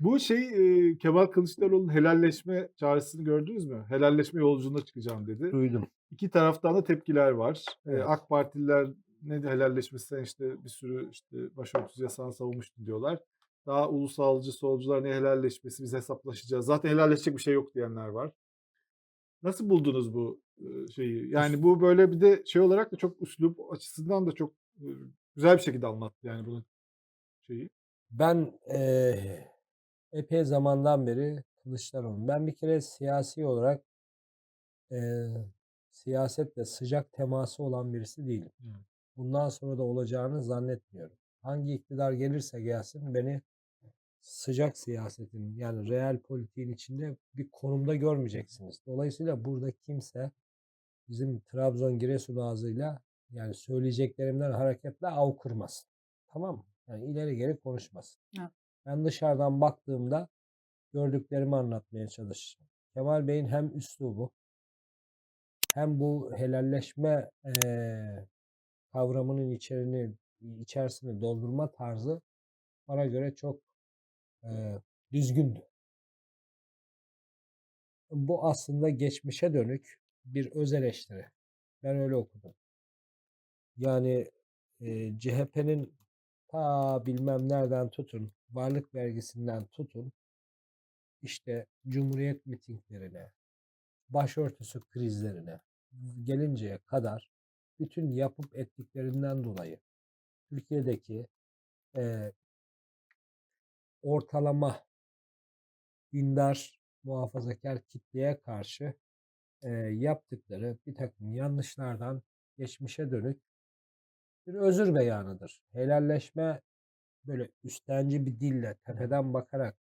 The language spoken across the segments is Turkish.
Bu şey, eee, Kemal Kılıçdaroğlu'nun helalleşme çağrısını gördünüz mü? Helalleşme yolculuğuna çıkacağım dedi. Duydum. İki taraftan da tepkiler var. Evet. AK Partililer ne de helalleşmesi sen işte bir sürü işte başörtüsü yasağını savunmuştun diyorlar. Daha ulusalcı solcular ne helalleşmesi biz hesaplaşacağız. Zaten helalleşecek bir şey yok diyenler var. Nasıl buldunuz bu, şeyi? Yani bu böyle bir de şey olarak da çok üslup açısından da çok, güzel bir şekilde anlattı yani bunu şeyi. Ben, eee, epey zamandan beri Kılıçdaroğlu Ben bir kere siyasi olarak eee, siyasetle sıcak teması olan birisi değilim. Bundan sonra da olacağını zannetmiyorum. Hangi iktidar gelirse gelsin beni sıcak siyasetin yani real politiğin içinde bir konumda görmeyeceksiniz. Dolayısıyla burada kimse bizim Trabzon Giresun ağzıyla yani söyleyeceklerimden hareketle av kurmasın. Tamam mı? Yani ileri geri konuşmasın. Evet. Ben dışarıdan baktığımda gördüklerimi anlatmaya çalışacağım. Kemal Bey'in hem üslubu hem bu helalleşme eee, kavramının içerini içerisini doldurma tarzı bana göre çok eee, düzgündü. Bu aslında geçmişe dönük bir öz eleştiri. Ben öyle okudum. Yani eee, CHP'nin ta bilmem nereden tutun, varlık vergisinden tutun, işte Cumhuriyet mitinglerine, başörtüsü krizlerine gelinceye kadar bütün yapıp ettiklerinden dolayı Türkiye'deki eee ortalama dindar, muhafazakar kitleye karşı eee, yaptıkları bir takım yanlışlardan geçmişe dönük bir özür beyanıdır. Helalleşme böyle üstenci bir dille tepeden bakarak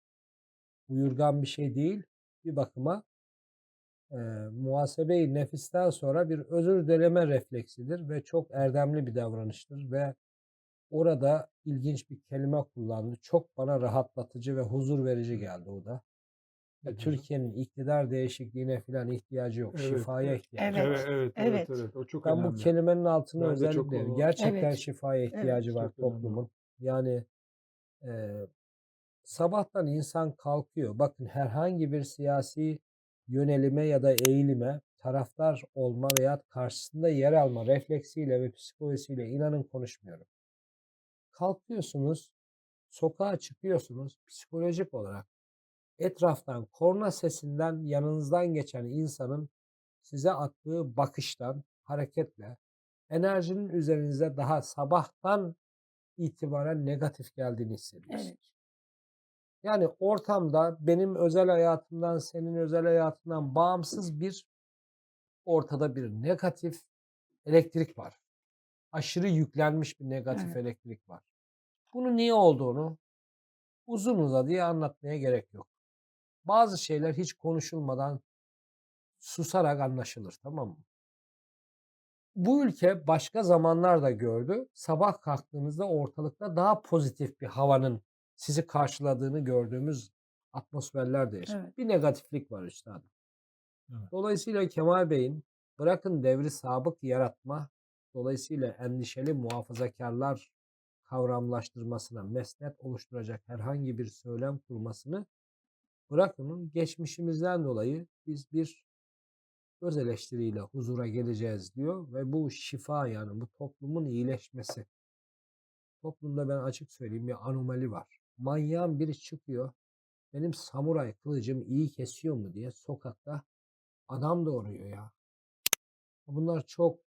buyurgan bir şey değil. Bir bakıma eee muhasebe-i nefisten sonra bir özür dileme refleksidir ve çok erdemli bir davranıştır ve orada ilginç bir kelime kullandı. Çok bana rahatlatıcı ve huzur verici geldi o da. Diyordu? Türkiye'nin iktidar değişikliğine falan ihtiyacı yok. Evet, Şifaya evet. ihtiyacı Evet, var. Evet, evet, evet, evet. evet. O çok Ben bu önemli. kelimenin altını özellikle gerçekten Evet. şifaya Evet. ihtiyacı var Çok önemli. toplumun. Yani eee, sabahtan insan kalkıyor. Bakın herhangi bir siyasi yönelime ya da eğilime taraftar olma veya karşısında yer alma refleksiyle ve psikolojisiyle inanın konuşmuyorum. Kalkıyorsunuz, sokağa çıkıyorsunuz psikolojik olarak etraftan korna sesinden yanınızdan geçen insanın size attığı bakıştan hareketle enerjinin üzerinize daha sabahtan itibaren negatif geldiğini hissediyorsunuz. Evet. Yani ortamda benim özel hayatımdan, senin özel hayatından bağımsız bir ortada bir negatif elektrik var. Aşırı yüklenmiş bir negatif Evet. elektrik var. Bunun niye olduğunu uzun uzadıya anlatmaya gerek yok. Bazı şeyler hiç konuşulmadan susarak anlaşılır tamam mı? Bu ülke başka zamanlar da gördü. Sabah kalktığınızda ortalıkta daha pozitif bir havanın sizi karşıladığını gördüğümüz atmosferler de yaşadık. Evet. Bir negatiflik var üstadım. Evet. Dolayısıyla Kemal Bey'in bırakın devri sabık yaratma, dolayısıyla endişeli muhafazakarlar kavramlaştırmasına mesnet oluşturacak herhangi bir söylem kurmasını bırakın geçmişimizden dolayı biz bir öz eleştiriyle huzura geleceğiz diyor ve bu şifa yani bu toplumun iyileşmesi. Toplumda ben açık söyleyeyim bir anomali var. Manyağın biri çıkıyor benim samuray kılıcım iyi kesiyor mu diye sokakta adam doğuruyor ya. Bunlar çok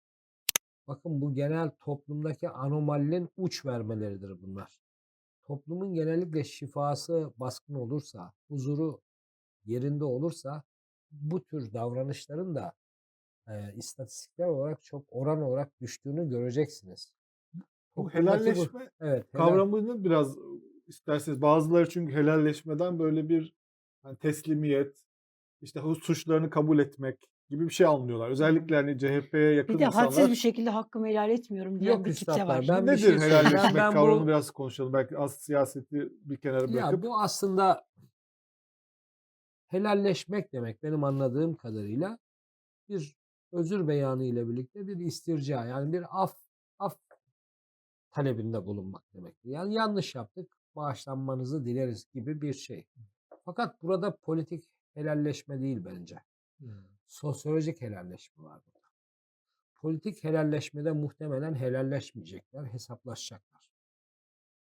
bakın bu genel toplumdaki anomalinin uç vermeleridir bunlar. Toplumun genellikle şifası baskın olursa, huzuru yerinde olursa bu tür davranışların da e, istatistikler olarak çok oran olarak düştüğünü göreceksiniz. Bu Toplumdaki bu- helalleşme evet, helal- kavramını biraz isterseniz bazıları çünkü helalleşmeden böyle bir hani teslimiyet, işte suçlarını kabul etmek gibi bir şey anlıyorlar. Özellikle hani CHP'ye yakın Bir de insanlar. hadsiz bir şekilde hakkımı helal etmiyorum diyen Yok bir kitle var. ben bir Nedir şey helalleşmek Ben bu- kavramını biraz konuşalım. Belki az siyaseti bir kenara Ya bırakıp. bu aslında helalleşmek demek benim anladığım kadarıyla bir özür beyanı ile birlikte bir istirca yani bir af af talebinde bulunmak demektir. Yani yanlış yaptık. bağışlanmanızı dileriz gibi bir şey. Fakat burada politik helalleşme değil bence. Sosyolojik helalleşme var burada. Politik helalleşmede muhtemelen helalleşmeyecekler, hesaplaşacaklar.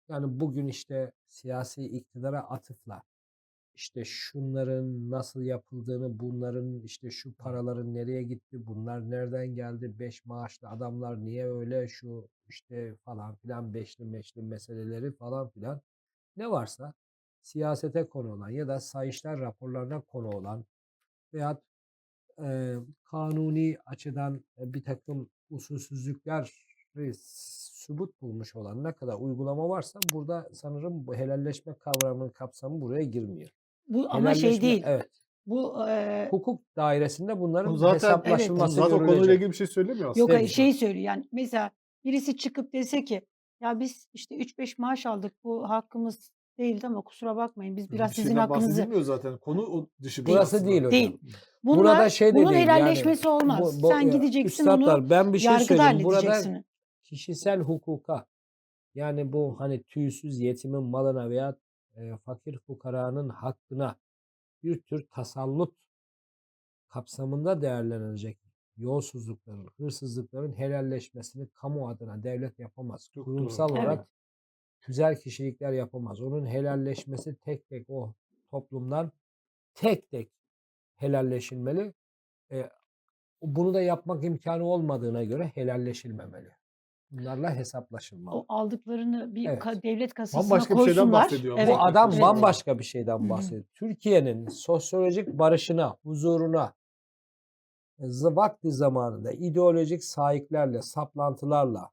Yani bugün işte siyasi iktidara atıfla işte şunların nasıl yapıldığını, bunların işte şu paraların nereye gitti, bunlar nereden geldi, beş maaşlı adamlar niye öyle, şu işte falan filan beşli meşli meseleleri falan filan ne varsa siyasete konu olan ya da sayışlar raporlarına konu olan veya e, kanuni açıdan bir takım usulsüzlükler sübut bulmuş olan ne kadar uygulama varsa burada sanırım bu helalleşme kavramının kapsamı buraya girmiyor. Bu ama şey değil. Evet. Bu e, Hukuk dairesinde bunların Bu zaten- hesaplaşılması Zaten o konuyla görülecek. ilgili bir şey söylemiyor aslında. yok hayır, Demiyor. şey söylüyor yani mesela birisi çıkıp dese ki ya biz işte 3-5 maaş aldık bu hakkımız değildi ama kusura bakmayın biz biraz Bir sizin şeyden hakkınızı bahsedilmiyor zaten. Konu o dışı bir Burası aslında. değil hocam. Değil. Burada Bunlar, şey de bunun değil yani. helalleşmesi olmaz. Bu- bu- Sen ya, gideceksin üstadlar, onu ben bir şey yargıda söyleyeyim. Burada halledeceksin. kişisel hukuka yani bu hani tüysüz yetimin malına veya e, fakir fukaranın hakkına bir tür tasallut kapsamında değerlenilecek yolsuzlukların, hırsızlıkların helalleşmesini kamu adına devlet yapamaz. Çok Kurumsal doğru. olarak Evet. tüzel kişilikler yapamaz. Onun helalleşmesi tek tek o toplumdan tek tek helalleşilmeli. E, bunu da yapmak imkanı olmadığına göre helalleşilmemeli. Bunlarla hesaplaşılmalı. O aldıklarını bir Evet. ka- devlet kasasına Bambaşka bir şeyden koysunlar. bahsediyor. Evet. Bu adam evet. bambaşka bir şeyden bahsediyor. Türkiye'nin sosyolojik barışına, huzuruna z- vakti zamanında ideolojik sahiplerle, saplantılarla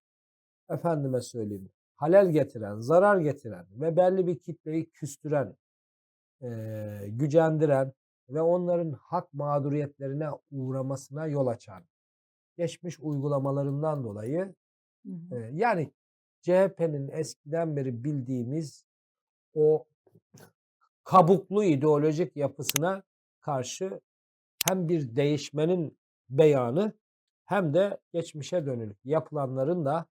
efendime söyleyeyim halel getiren, zarar getiren ve belli bir kitleyi küstüren, eee, gücendiren ve onların hak mağduriyetlerine uğramasına yol açan geçmiş uygulamalarından dolayı Hı hı. yani CHP'nin eskiden beri bildiğimiz o kabuklu ideolojik yapısına karşı hem bir değişmenin beyanı hem de geçmişe dönük yapılanların da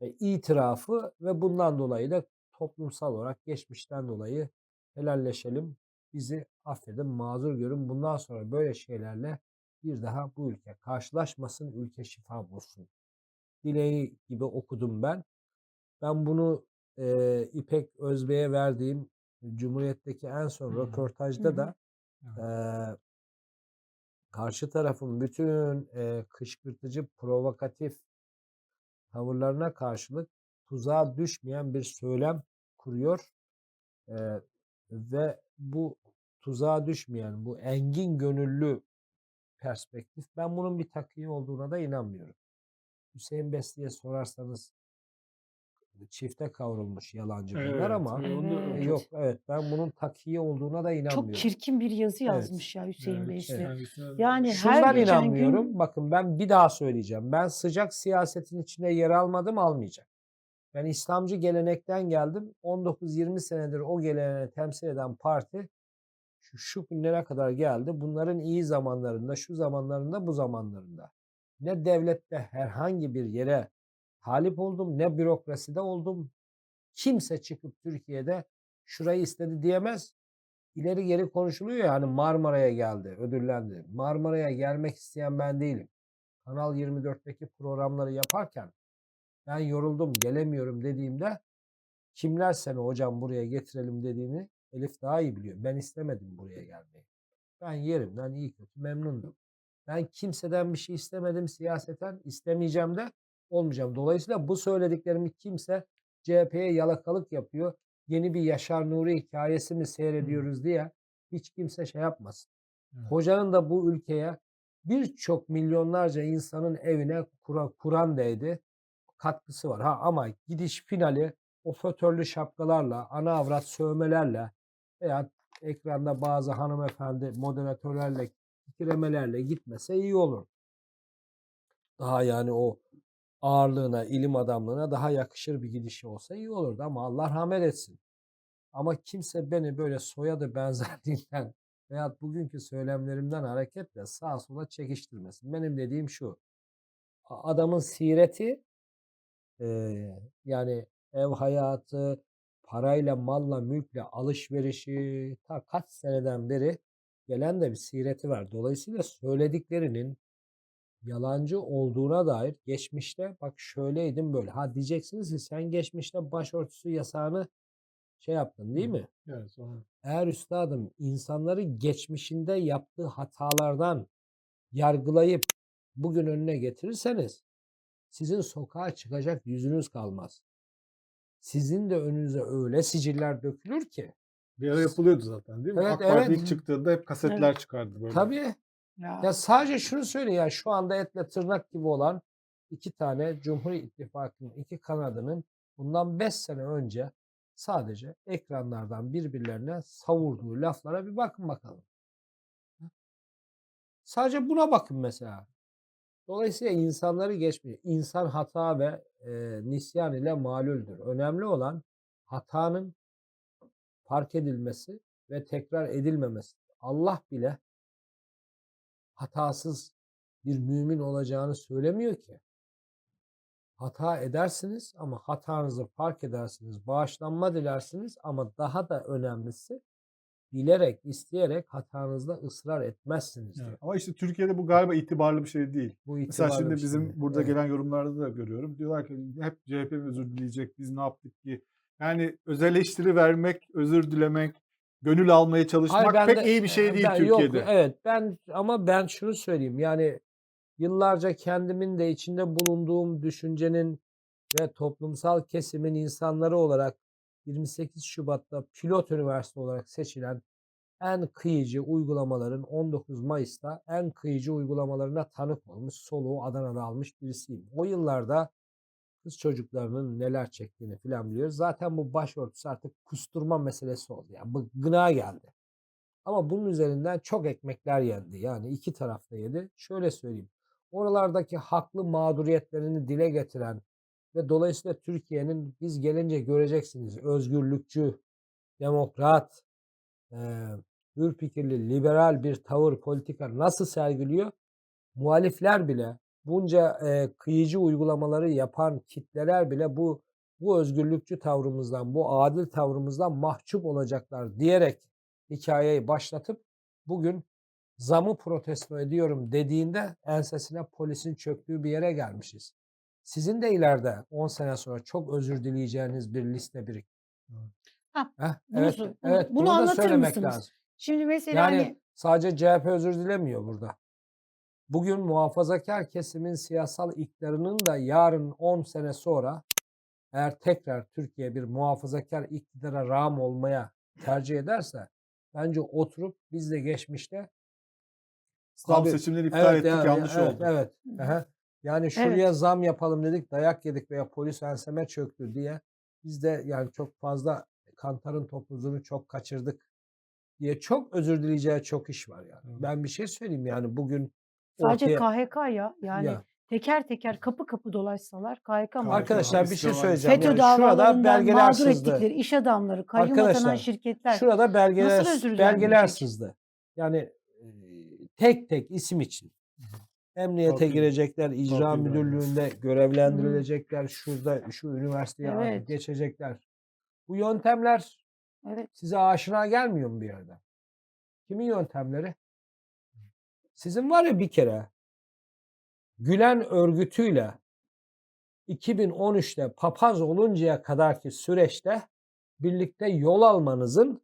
itirafı ve bundan dolayı da toplumsal olarak geçmişten dolayı helalleşelim, bizi affedin, mazur görün. Bundan sonra böyle şeylerle bir daha bu ülke karşılaşmasın, ülke şifa bulsun dileği gibi okudum ben. Ben bunu e, İpek Özbey'e verdiğim Cumhuriyet'teki en son Hı hı. röportajda Hı hı. da e, karşı tarafın bütün e, kışkırtıcı, provokatif tavırlarına karşılık tuzağa düşmeyen bir söylem kuruyor. E, ve bu tuzağa düşmeyen, bu engin gönüllü perspektif, ben bunun bir takiye olduğuna da inanmıyorum. Hüseyin Besli'ye sorarsanız çifte kavrulmuş yalancı bunlar Evet, ama evet, Evet. yok evet ben bunun takiye olduğuna da inanmıyorum. Çok çirkin bir yazı Evet. yazmış ya Hüseyin Evet, kendisi- Yani her Şundan geçen inanmıyorum. gün Bakın ben bir daha söyleyeceğim. Ben sıcak siyasetin içine yer almadım, almayacağım. Ben İslamcı gelenekten geldim. 19-20 senedir o geleneği temsil eden parti şu, şu günlere kadar geldi. Bunların iyi zamanlarında, şu zamanlarında, bu zamanlarında. Ne devlette herhangi bir yere talip oldum, ne bürokraside oldum. Kimse çıkıp Türkiye'de şurayı istedi diyemez. İleri geri konuşuluyor ya hani Marmara'ya geldi, ödüllendi. Marmara'ya gelmek isteyen ben değilim. Kanal 24'teki programları yaparken ben yoruldum, gelemiyorum dediğimde kimler seni hocam buraya getirelim dediğini Elif daha iyi biliyor. Ben istemedim buraya gelmeyi. Ben yerimden iyi kötü memnundum. Ben kimseden bir şey istemedim siyaseten, istemeyeceğim de olmayacağım. Dolayısıyla bu söylediklerimi kimse CHP'ye yalakalık yapıyor. Yeni bir Yaşar Nuri hikayesi mi seyrediyoruz diye hiç kimse şey yapmasın. Evet. Hocanın da bu ülkeye birçok milyonlarca insanın evine kura, Kur'an değdi. Katkısı var. Ha ama gidiş finali o fötörlü şapkalarla, ana avrat sövmelerle veya ekranda bazı hanımefendi moderatörlerle titremelerle gitmese iyi olur. Daha yani o ağırlığına, ilim adamlığına daha yakışır bir gidişi olsa iyi olurdu ama Allah rahmet etsin. Ama kimse beni böyle soyadı benzerliğinden veya bugünkü söylemlerimden hareketle sağa sola çekiştirmesin. Benim dediğim şu. Adamın sireti eee, yani ev hayatı, parayla, malla, mülkle alışverişi ta kaç seneden beri gelen de bir sireti var. Dolayısıyla söylediklerinin yalancı olduğuna dair geçmişte bak şöyleydim böyle. Ha diyeceksiniz ki sen geçmişte başörtüsü yasağını şey yaptın değil mi? Evet, sonra. Eğer üstadım insanları geçmişinde yaptığı hatalardan yargılayıp bugün önüne getirirseniz sizin sokağa çıkacak yüzünüz kalmaz. Sizin de önünüze öyle siciller dökülür ki. Bir ara yapılıyordu zaten değil mi? Evet, AK Parti evet. ilk çıktığında hep kasetler çıkardı böyle. Tabii Ya. ya sadece şunu söyle ya şu anda etle tırnak gibi olan iki tane Cumhur İttifakı'nın iki kanadının bundan 5 sene önce sadece ekranlardan birbirlerine savurduğu laflara bir bakın bakalım. Sadece buna bakın mesela. Dolayısıyla insanları geçmiyor. İnsan hata ve e, nisyan ile malüldür. Önemli olan hatanın fark edilmesi ve tekrar edilmemesi. Allah bile hatasız bir mümin olacağını söylemiyor ki. Hata edersiniz ama hatanızı fark edersiniz. Bağışlanma dilersiniz ama daha da önemlisi bilerek, isteyerek hatanızda ısrar etmezsiniz diyor. Evet. Ama işte Türkiye'de bu galiba itibarlı bir şey değil. Bu Mesela şimdi şey bizim değil. burada Evet. gelen yorumlarda da görüyorum. Diyorlar ki hep CHP özür dileyecek, biz ne yaptık ki? Yani öz eleştiri vermek, özür dilemek, gönül almaya çalışmak Hayır, ben pek de- iyi bir şey değil ben- yok, Türkiye'de. evet ben ama ben şunu söyleyeyim yani yıllarca kendimin de içinde bulunduğum düşüncenin ve toplumsal kesimin insanları olarak 28 Şubat'ta pilot üniversite olarak seçilen en kıyıcı uygulamaların 19 Mayıs'ta en kıyıcı uygulamalarına tanık olmuş, soluğu Adana'da almış birisiyim. O yıllarda kız çocuklarının neler çektiğini filan biliyoruz. Zaten bu başörtüsü artık kusturma meselesi oldu. Yani gına geldi. Ama bunun üzerinden çok ekmekler yendi. Yani iki tarafta yedi. Şöyle söyleyeyim. Oralardaki haklı mağduriyetlerini dile getiren ve dolayısıyla Türkiye'nin biz gelince göreceksiniz özgürlükçü, demokrat, eee hür fikirli, liberal bir tavır, politika nasıl sergiliyor? Muhalifler bile bunca eee, kıyıcı uygulamaları yapan kitleler bile bu bu özgürlükçü tavrımızdan, bu adil tavrımızdan mahcup olacaklar diyerek hikayeyi başlatıp bugün zamı protesto ediyorum dediğinde ensesine polisin çöktüğü bir yere gelmişiz. Sizin de ileride 10 sene sonra çok özür dileyeceğiniz bir liste birik. Ha, Heh, bunu evet, bunu- evet, bunu bunu anlatır söylemek mısınız? lazım. Şimdi mesela Yani hani sadece CHP özür dilemiyor burada. Bugün muhafazakar kesimin siyasal iktidarının da yarın 10 sene sonra eğer tekrar Türkiye bir muhafazakar iktidara rağm olmaya tercih ederse bence oturup biz de geçmişte Tam Tabii, seçimleri iptal ettik yani, yanlış evet, oldu. Evet. Aha. Yani şuraya zam yapalım dedik, dayak yedik veya polis enseme çöktü diye biz de yani çok fazla kantarın topuzunu çok kaçırdık diye çok özür dileyeceği çok iş var yani. Evet. Ben bir şey söyleyeyim yani bugün sadece ortaya KHK ya yani Ya. teker teker kapı kapı dolaşsalar KHK mağdur. arkadaşlar bir şey söyleyeceğim. FETÖ Yani şurada davalarından belgeler mağdur sızdı. ettikleri iş adamları, kayyum Arkadaşlar, atanan şirketler. Şurada belgeler Nasıl özür belgeler sızdı. Yani tek tek isim için. Emniyete Tabii. girecekler, icra Tabii, müdürlüğünde görevlendirilecekler, şurada şu üniversiteye Evet. geçecekler. Bu yöntemler Evet. size aşina gelmiyor mu bir yerden? Kimin yöntemleri? Sizin var ya bir kere Gülen örgütüyle 2013'te papaz oluncaya kadarki süreçte birlikte yol almanızın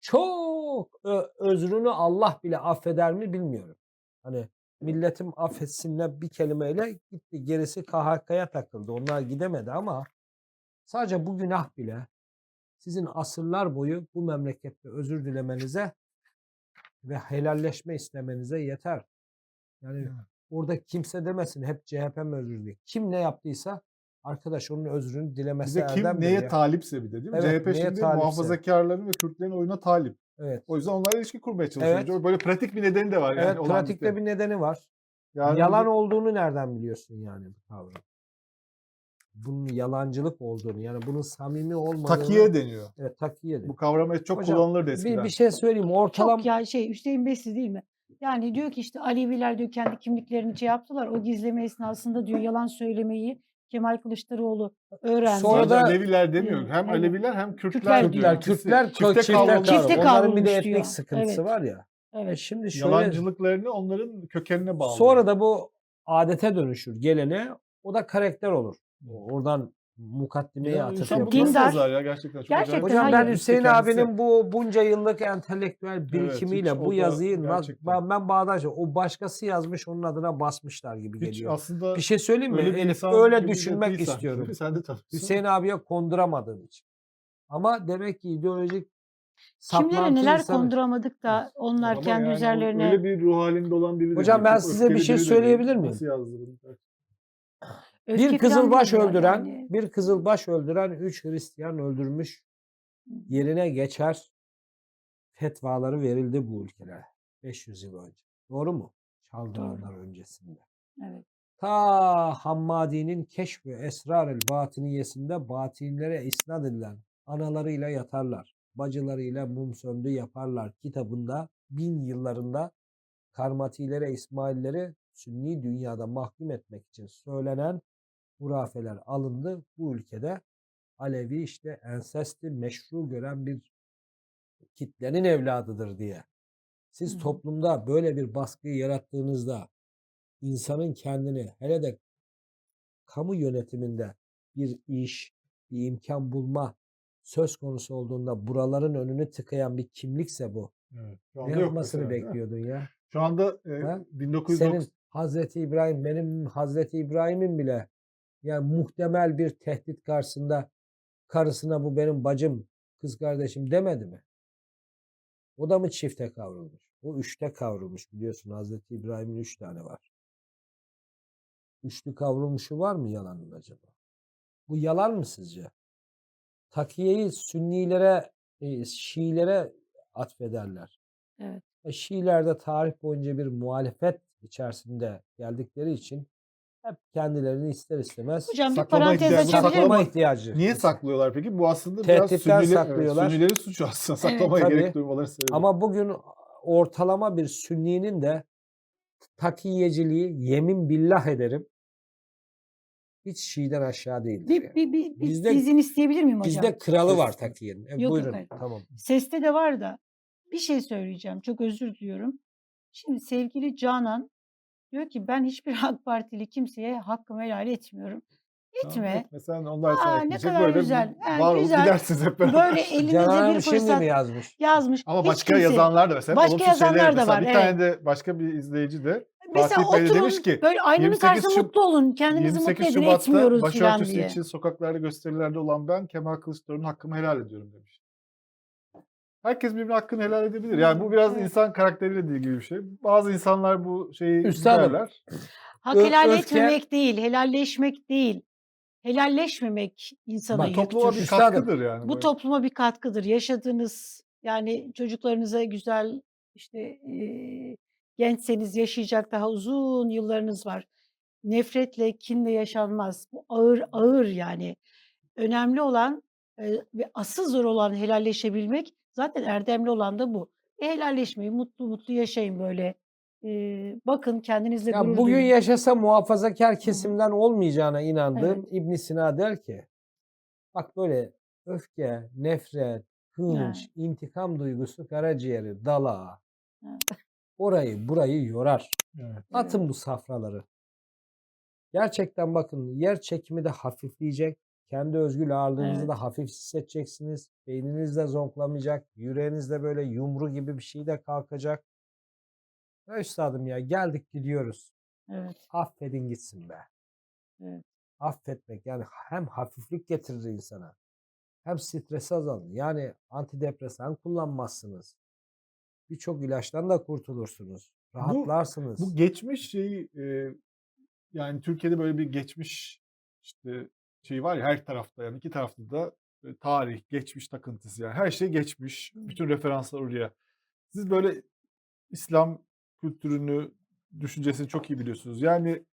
çok özrünü Allah bile affeder mi bilmiyorum. Hani milletim affetsinler bir kelimeyle gitti. Gerisi KHK'ya takıldı. Onlar gidemedi ama sadece bu günah bile sizin asırlar boyu bu memlekette özür dilemenize ve helalleşme istemenize yeter. Yani Evet. orada kimse demesin hep CHP mi özür diliyor. Kim ne yaptıysa arkadaş onun özrünü Bir dilemesi de kim erdemdir neye ya. talipse bir de değil mi? Evet, CHP şimdi talipse. muhafazakarların ve Kürtlerin oyuna talip. Evet. O yüzden onlarla ilişki kurmaya çalışıyor. Evet. Böyle pratik bir nedeni de var yani. Evet pratikte bir nedeni var. Yani Yalan bu- olduğunu nereden biliyorsun yani bu tavrın? Bunun yalancılık olduğunu yani bunun samimi olmadığını. takiye deniyor. Evet takiye de. Bu kavram çok Hocam, kullanılırdı eskiden. Bir, bir şey söyleyeyim. Ortalam Çok ya şey Hüseyin Besiz değil mi? Yani diyor ki işte Aleviler diyor kendi kimliklerini şey yaptılar. O gizleme esnasında diyor yalan söylemeyi Kemal Kılıçdaroğlu öğrendi. Sonra da- Aleviler demiyor. Hem. Aleviler hem Kürtler, Kürtler diyor. Kürtler, Kürtler çifte çifte, kavrulmuş. Çifte. Onların bir de etnik diyor. sıkıntısı Evet. var ya. E Evet. şimdi şöyle Yalancılıklarını onların kökenine bağlı. sonra da bu adete dönüşür gelene o da karakter olur. Oradan mukaddimeye Ya atıf insan bunu yapar. nasıl Dindar. yazar ya gerçekten çok Gerçekten acayip. Hocam hayır. ben İşte Hüseyin kendisi- abinin bu bunca yıllık entelektüel hiç birikimiyle o bu da yazıyı gerçekten. ben, ben bağdaş o başkası yazmış onun adına basmışlar gibi Hiç geliyor. aslında Bir şey söyleyeyim mi? öyle bir Elif insan öyle gibi de düşünmek değil sanki. istiyorum. Sen de tanıyorsun. Hüseyin abiye konduramadığım için. Ama demek ki ideolojik Kimlere saplantı neler insanı- konduramadık da onlar Ama kendi yani o üzerlerine Öyle bir ruh halinde olan biri de Hocam değil, ben çok size bir öfkeli şey biri de değil. söyleyebilir miyim? Nasıl yazdı bunu? Öfke Bir kızılbaş öldüren, yani. bir kızılbaş öldüren, üç Hristiyan öldürmüş. Yerine geçer fetvaları verildi bu ülkelere 500 yıl önce. Doğru mu? Çaldıranlar öncesinde. Evet. Ta Hammadi'nin Keşf ve Esrar-ül Batiniyesinde batinlere isnat edilen analarıyla yatarlar, bacılarıyla mum söndü yaparlar kitabında bin yıllarında Karmatilere, İsmailleri Sünni dünyada mahkum etmek için söylenen hurafeler alındı. Bu ülkede Alevi işte ensesti meşru gören bir kitlenin evladıdır diye. Siz Hı toplumda böyle bir baskıyı yarattığınızda insanın kendini hele de kamu yönetiminde bir iş, bir imkan bulma söz konusu olduğunda buraların önünü tıkayan bir kimlikse bu. Evet. Ne yok yapmasını mi? bekliyordun ya? Şu anda e, Ha? 1990 Senin Hazreti İbrahim, benim Hazreti İbrahim'in bile yani muhtemel bir tehdit karşısında karısına bu benim bacım, kız kardeşim demedi mi? O da mı çifte kavrulmuş? O üçte kavrulmuş biliyorsun Hazreti İbrahim'in üç tane var. Üçlü kavrulmuşu var mı yalanın acaba? Bu yalan mı sizce? Takiyeyi Sünnilere, e, Şiilere atfederler. Evet. E, Şiiler de tarih boyunca bir muhalefet içerisinde geldikleri için hep kendilerini ister istemez Hocam bir Saklama parantez ihtiyacı- açabilir saklama ihtiyacı. Niye saklıyorlar peki? Bu aslında biraz Tehditten Sünnili, saklıyorlar. Sünnilerin suçu aslında. Saklamaya tabii. gerek duymaları sebebi. Ama bugün ortalama bir Sünni'nin de takiyeciliği yemin billah ederim hiç Şii'den aşağı değildir. Bir, yani. bir, bir, bir Bizde- izin isteyebilir miyim hocam? Bizde kralı var takiyenin. E, Yok, yok, buyurun. hayır. Tamam. Seste de var da bir şey söyleyeceğim. Çok özür diliyorum. Şimdi sevgili Canan diyor ki ben hiçbir AK Partili kimseye hakkımı helal etmiyorum. Etme. Mesela onlar Aa, ne kadar Böyle güzel. Var olup güzel. gidersiniz hep beraber. Böyle elinize Canan bir Hanım şimdi fırsat mi yazmış? yazmış. Ama Hiç başka kimse- yazanlar da mesela Başka yazanlar şeyler da var, bir evet. tane de başka bir izleyici de Mesela Fatih oturun demiş ki böyle aynanın 28 karşısında mutlu olun. Kendinizi mutlu 28 edin Şubat'ta etmiyoruz falan başörtüsü diye. için sokaklarda gösterilerde olan ben Kemal Kılıçdaroğlu'nun hakkımı helal ediyorum demiş. Herkes birbirine hakkını helal edebilir. Yani bu biraz insan karakteriyle de ilgili bir şey. Bazı insanlar bu şeyi Üstadım, derler. Hak Ö- helal öfke- etmemek değil, helalleşmek değil. Helalleşmemek insana Bak, yük Topluma bir katkıdır yani. Bu böyle. topluma bir katkıdır. Yaşadığınız yani çocuklarınıza güzel işte eee, gençseniz yaşayacak daha uzun yıllarınız var. Nefretle, kinle yaşanmaz. Bu ağır ağır yani. Önemli olan ve asıl zor olan helalleşebilmek. Zaten erdemli olan da bu. Helalleşmeyin, mutlu mutlu yaşayın böyle. Eee, bakın kendinizle Ya gurur bugün duyun. yaşasa muhafazakar kesimden olmayacağına inandığım İbn Sina der ki bak böyle öfke, nefret, hınç, intikam duygusu karaciğeri, dalağı Evet. orayı burayı yorar. Evet. Atın bu safraları. Gerçekten bakın yer çekimi de hafifleyecek. Kendi özgül ağırlığınızı Evet. da hafif hissedeceksiniz. Beyniniz de zonklamayacak. Yüreğiniz de böyle yumru gibi bir şey de kalkacak. Ya üstadım ya geldik gidiyoruz. Evet. Affedin gitsin be. Evet. Affetmek yani hem hafiflik getirir insana. Hem stresi azalır. Yani antidepresan kullanmazsınız. Birçok ilaçtan da kurtulursunuz. Rahatlarsınız. Bu geçmiş şeyi e, yani Türkiye'de böyle bir geçmiş işte şey var ya her tarafta yani iki tarafta da e, tarih, geçmiş takıntısı yani her şey geçmiş. Bütün referanslar oraya. Siz böyle İslam kültürünü, düşüncesini çok iyi biliyorsunuz. Yani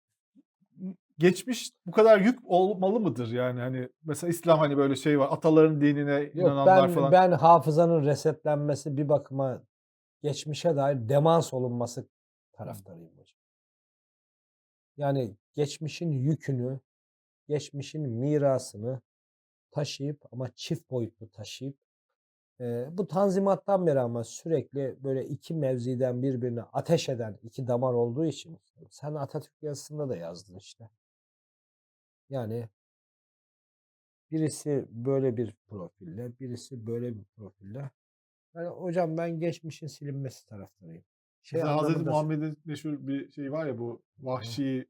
geçmiş bu kadar yük olmalı mıdır yani hani mesela İslam hani böyle şey var ataların dinine Yok inananlar ben falan. ben hafızanın resetlenmesi bir bakıma geçmişe dair demans olunması taraftarıyım hocam. Yani geçmişin yükünü geçmişin mirasını taşıyıp ama çift boyutlu taşıyıp e, bu tanzimattan beri ama sürekli böyle iki mevziden birbirine ateş eden iki damar olduğu için sen Atatürk yazısında da yazdın işte. Yani birisi böyle bir profille, birisi böyle bir profille. Yani hocam ben geçmişin silinmesi taraftarıyım. Şey Hazreti Muhammed'in meşhur bir şey var ya bu vahşi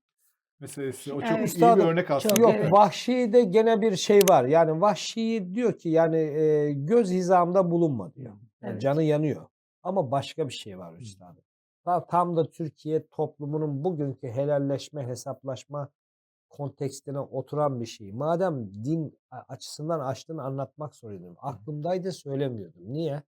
meselesi. O çok Evet. iyi bir örnek aslında. Yok Evet. Vahşi'de gene bir şey var. Yani Vahşi diyor ki yani e, göz hizamda bulunma diyor. Yani Evet. Canı yanıyor. Ama başka bir şey var üstadım. Tam, tam da Türkiye toplumunun bugünkü helalleşme, hesaplaşma kontekstine oturan bir şey. Madem din açısından açtığını anlatmak zorundayım. Aklımdaydı söylemiyordum. Niye?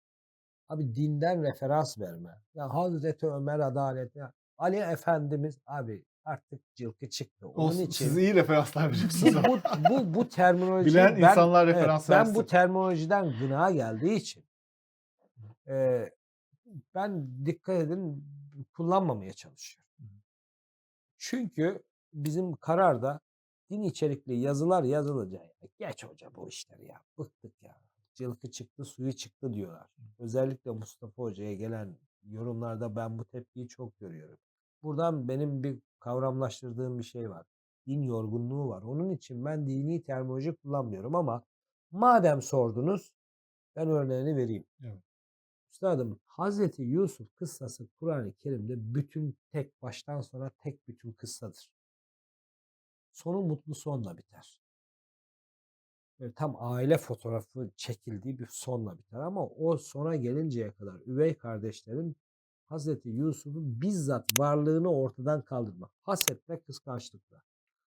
Abi dinden referans verme. Ya Hazreti Ömer adalet. Ya Ali Efendimiz abi artık cılkı çıktı. Onun Olsun, için siz iyi referanslar veriyorsunuz. bu, bu, bu, terminoloji Bilen ben, insanlar evet, referans ben versin. bu terminolojiden gına geldiği için e, ben dikkat edin kullanmamaya çalışıyorum. Çünkü bizim kararda din içerikli yazılar yazılınca "Ya geç hoca bu işleri ya bıktık ya cılkı çıktı suyu çıktı diyorlar. Özellikle Mustafa Hoca'ya gelen yorumlarda ben bu tepkiyi çok görüyorum. Buradan benim bir kavramlaştırdığım bir şey var. Din yorgunluğu var. Onun için ben dini terminoloji kullanmıyorum ama madem sordunuz ben örneğini vereyim. Evet. Üstadım Hazreti Yusuf kıssası Kur'an-ı Kerim'de bütün tek baştan sona tek bütün kıssadır. Sonu mutlu sonla biter. Böyle tam aile fotoğrafı çekildiği bir sonla biter ama o sona gelinceye kadar üvey kardeşlerin Hazreti Yusuf'un bizzat varlığını ortadan kaldırmak. Hasetle, kıskançlıkla.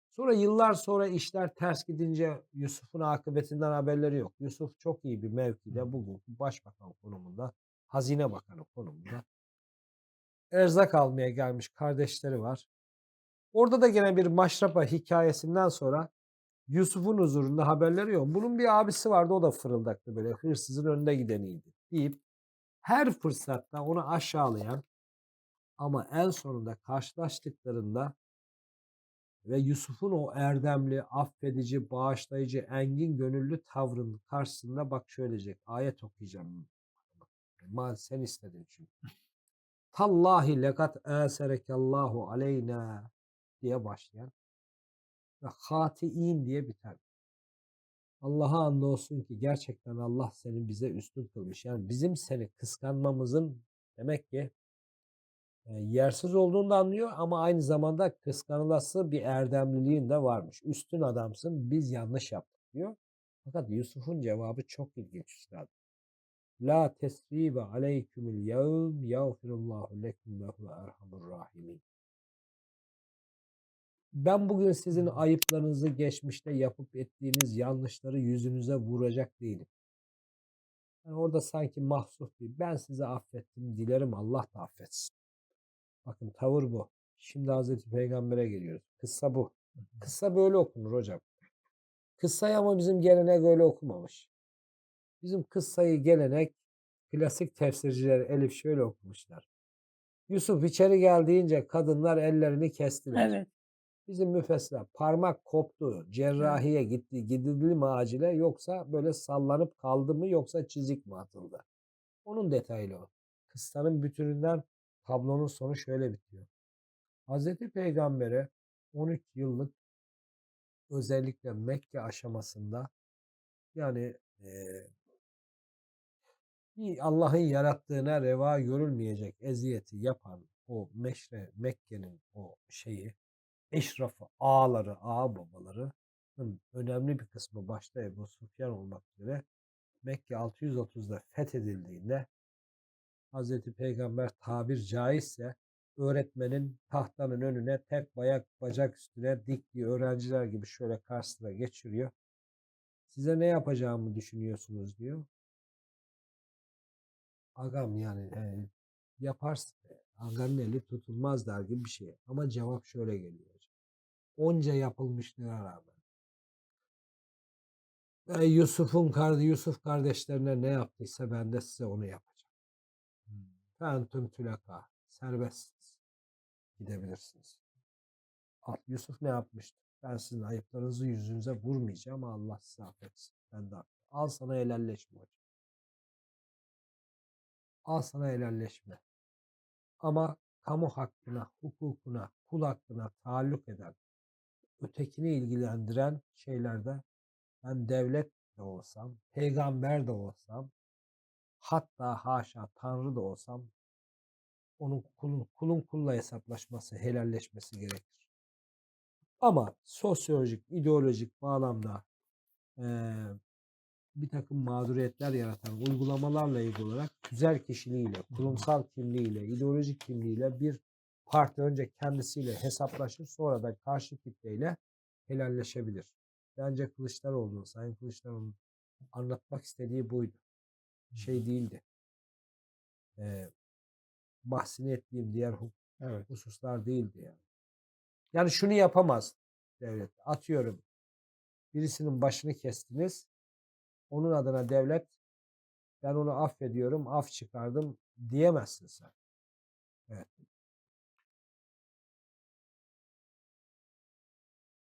Sonra yıllar sonra işler ters gidince Yusuf'un akıbetinden haberleri yok. Yusuf çok iyi bir mevkide bugünkü başbakan konumunda, hazine bakanı konumunda. Erzak almaya gelmiş kardeşleri var. Orada da gene bir maşrapa hikayesinden sonra Yusuf'un huzurunda haberleri yok. Bunun bir abisi vardı o da fırıldaktı böyle hırsızın önünde gideniydi deyip her fırsatta onu aşağılayan ama en sonunda karşılaştıklarında ve Yusuf'un o erdemli, affedici, bağışlayıcı, engin gönüllü tavrının karşısında bak şöyle diyecek. Ayet okuyacağım. Sen istedin çünkü. Tallahi lekat eserekallahu aleyna diye başlayan ve hati'in diye biter. Allah'a andolsun ki gerçekten Allah seni bize üstün kılmış. Yani bizim seni kıskanmamızın demek ki e, yersiz olduğunu da anlıyor ama aynı zamanda kıskanılası bir erdemliliğin de varmış. Üstün adamsın biz yanlış yaptık diyor. Fakat Yusuf'un cevabı çok ilginç üstad. La tesribe aleykümül yevm yağfirullahu lekum ve huve erhamur rahimin. Ben bugün sizin ayıplarınızı geçmişte yapıp ettiğiniz yanlışları yüzünüze vuracak değilim. Yani orada sanki mahsup değil. Ben sizi affettim. Dilerim Allah da affetsin. Bakın tavır bu. Şimdi Hazreti Peygamber'e geliyoruz. Kıssa bu. Kıssa böyle okunur hocam. Kıssayı ama bizim gelenek öyle okumamış. Bizim kıssayı gelenek klasik tefsirciler Elif şöyle okumuşlar. Yusuf içeri geldiğince kadınlar ellerini kestiler. Evet. Bizim müfessirler parmak koptu, cerrahiye gitti, gidildi mi acile yoksa böyle sallanıp kaldı mı yoksa çizik mi atıldı? Onun detaylı o. Kıssanın bütününden tablonun sonu şöyle bitiyor. Hazreti Peygamber'e 13 yıllık özellikle Mekke aşamasında yani bir Allah'ın yarattığına reva görülmeyecek eziyeti yapan o meşre Mekke'nin o şeyi eşrafı, ağaları, ağa babalarının önemli bir kısmı başta Ebu Sufyan olmak üzere Mekke 630'da fethedildiğinde Hazreti Peygamber tabir caizse öğretmenin tahtanın önüne tek bayak bacak üstüne diktiği öğrenciler gibi şöyle karşısına geçiriyor. Size ne yapacağımı düşünüyorsunuz diyor. Agam yani e, yaparsın. Aganın eli tutulmaz der gibi bir şey. Ama cevap şöyle geliyor. Onca yapılmışlığa rağmen. Ve Yusuf'un kardeşi Yusuf kardeşlerine ne yaptıysa ben de size onu yapacağım. Fentüm tüleka. Serbestsiniz. Gidebilirsiniz. Al, Yusuf ne yapmıştı? Ben sizin ayıplarınızı yüzünüze vurmayacağım. Allah sizi affetsin. Ben de. Al sana helalleşme hocam. Al sana helalleşme. Ama kamu hakkına, hukukuna, kul hakkına taalluk eden, ötekini ilgilendiren şeylerde ben devlet de olsam, peygamber de olsam, hatta haşa Tanrı da olsam onun kulun, kulun kulla hesaplaşması, helalleşmesi gerekir. Ama sosyolojik, ideolojik bağlamda eee, bir takım mağduriyetler yaratan uygulamalarla ilgili olarak tüzel kişiliğiyle, kurumsal kimliğiyle, ideolojik kimliğiyle bir parti önce kendisiyle hesaplaşır sonra da karşı kitleyle helalleşebilir. Bence Kılıçdaroğlu'nun, Sayın Kılıçdaroğlu'nun anlatmak istediği buydu. Şey değildi. Eee bahsini ettiğim diğer Evet. hususlar değildi yani. Yani şunu yapamaz devlet. Atıyorum birisinin başını kestiniz. Onun adına devlet ben onu affediyorum, af çıkardım diyemezsin sen.